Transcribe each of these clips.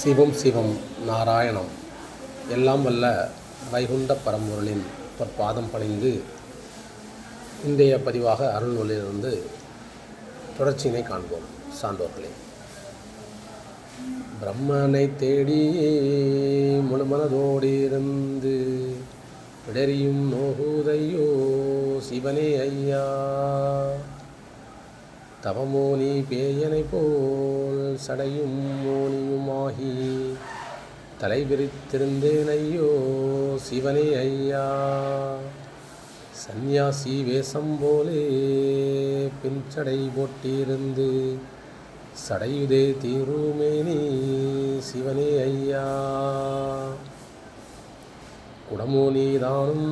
சிவம் சிவம் நாராயணம். எல்லாம் வல்ல வைகுண்ட பரம்பொருளின் பொற்பாதம் பணிந்து இன்றைய பதிவாக அருள்நூலிலிருந்து தொடர்ச்சியினை காண்போம். சான்றோர்களே பிரம்மனை தேடி முழுமனதோடு இருந்து பிடரியும் நோகுதையோ சிவனே ஐயா. தவமோனி பேயனை போல் சடையும் மோனியுமாகி தலைவிரித்திருந்தேன் ஐயோ சிவனே ஐயா. சந்நியாசி வேஷம் போலே பின்சடை போட்டியிருந்து சடையுதே தீருமேனி சிவனே ஐயா. குடமோ நீதானும்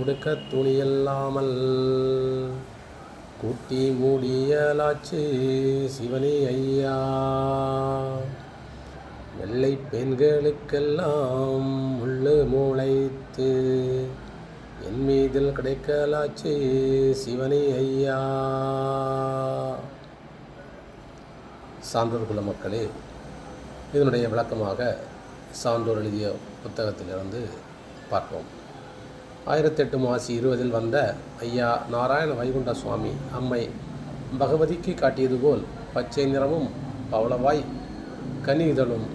உடுக்க துணியல்லாமல் கூட்டி மூடியலாச்சு சிவனே ஐயா. வெள்ளை பெண்களுக்கெல்லாம் முள்ளு மூளைத்து என் மீதில் கிடைக்கலாச்சு சிவனே ஐயா. சான்றோர் குல மக்களே இதனுடைய விளக்கமாக சான்றோர் எழுதிய புத்தகத்திலிருந்து பார்ப்போம். ஆயிரத்தெட்டு மாசி இருபதில் வந்த ஐயா நாராயண வைகுண்ட சுவாமி அம்மை பகவதிக்கு காட்டியது போல் பச்சை நிறமும் பவளவாய் கனி இதழும்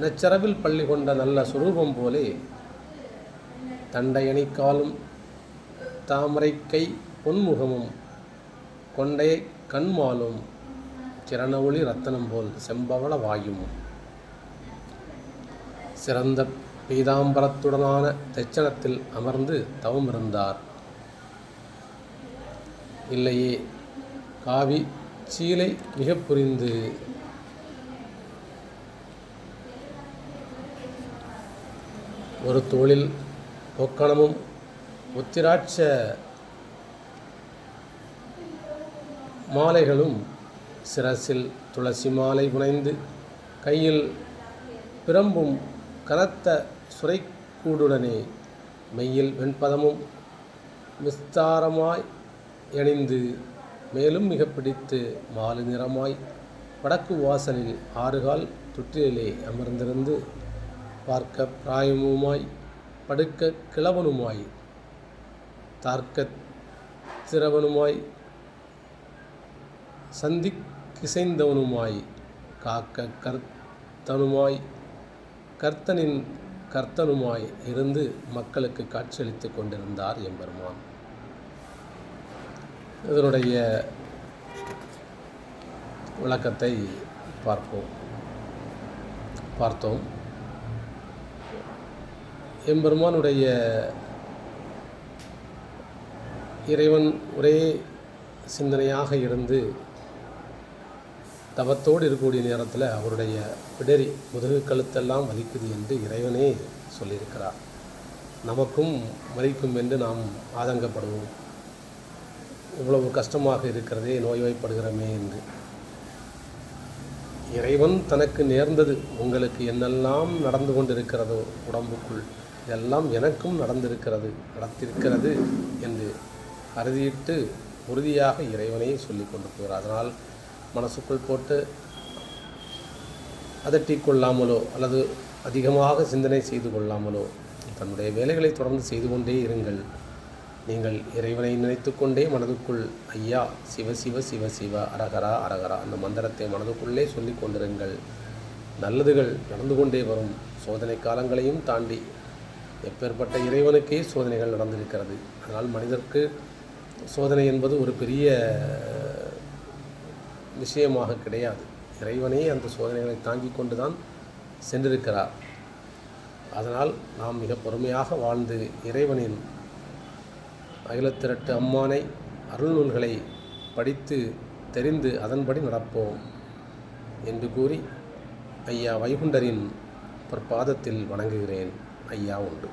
நச்சரவில் பள்ளி கொண்ட நல்ல சுரூபம் போலே தண்டையணிக்காலும் தாமரை கை பொன்முகமும் கொண்டை கண்மாலும் கிரண ஒளி ரத்தனம் போல் செம்பவள வாயும். சிறந்த பீதாம்பரத்துடனான தெச்சனத்தில் அமர்ந்து தவம் இருந்தார். இல்லையே காவி சீலை மிக புரிந்து. ஒரு தோளில் பொக்கணமும் உத்திராட்ச மாலைகளும் சிரசில் துளசி மாலை புனைந்து கையில் பிரம்பும் கனத்த சுரைக்கூடுடனே மெய்யில் வெண்பதமும் விஸ்தாரமாய் அணிந்து மேலும் மிக பிடித்து மாலு நிறமாய் வடக்கு வாசலில் ஆறுகால் துற்றிலே அமர்ந்திருந்து பார்க்க பிராயமுமாய் படுக்க கிழவனுமாய் தார்க்க திறவனுமாய் சந்திக்கிசைந்தவனுமாய் காக்க கர்த்தனுமாய் கர்த்தனின் கர்த்தனுமாய் இருந்து மக்களுக்கு காட்சியளித்து கொண்டிருந்தார் எம்பெருமான் இதனுடைய விளக்கத்தை பார்ப்போம். பார்த்தோம். எம்பெருமானுடைய இறைவன் ஒரே சிந்தனையாக இருந்து தவத்தோடு இருக்கக்கூடிய நேரத்தில் அவருடைய பிடரி முதுகு கழுத்தெல்லாம் வலிக்குது என்று இறைவனே சொல்லியிருக்கிறார். நமக்கும் வலிக்கும் என்று நாம் ஆதங்கப்படுவோம். இவ்வளவு கஷ்டமாக இருக்கிறதே நோய்வாய்ப்படுகிறோமே என்று. இறைவன் தனக்கு நேர்ந்தது உங்களுக்கு என்னெல்லாம் நடந்து கொண்டிருக்கிறதோ உடம்புக்குள் இதெல்லாம் எனக்கும் நடந்திருக்கிறது நடத்திருக்கிறது என்று அறுதியிட்டு உறுதியாக இறைவனே சொல்லி கொண்டு போகிறார் அதனால் மனசுக்குள் போட்டு அதட்டிக் கொள்ளாமலோ அல்லது அதிகமாக சிந்தனை செய்து கொள்ளாமலோ தன்னுடைய வேலைகளை தொடர்ந்து செய்து கொண்டே இருங்கள். நீங்கள் இறைவனை நினைத்து கொண்டே மனதுக்குள் ஐயா சிவ சிவ சிவ சிவ அரகரா அரகரா அந்த மந்திரத்தை மனதுக்குள்ளே சொல்லி கொண்டிருங்கள். நல்லதுகள் நடந்து கொண்டே வரும். சோதனை காலங்களையும் தாண்டி எப்பேற்பட்ட இறைவனுக்கே சோதனைகள் நடந்திருக்கிறது. அதனால் மனிதருக்கு சோதனை என்பது ஒரு பெரிய விஷயமாக கிடையாது. இறைவனே அந்த சோதனைகளை தாங்கி கொண்டு தான் சென்றிருக்கிறார். அதனால் நாம் மிக பொறுமையாக வாழ்ந்து இறைவனின் அகிலத்திரட்டு அம்மானை அருள்நூல்களை படித்து தெரிந்து அதன்படி நடப்போம் என்று கூறி ஐயா வைகுண்டரின் பொற்பாதத்தில் வணங்குகிறேன். ஐயா உண்டு.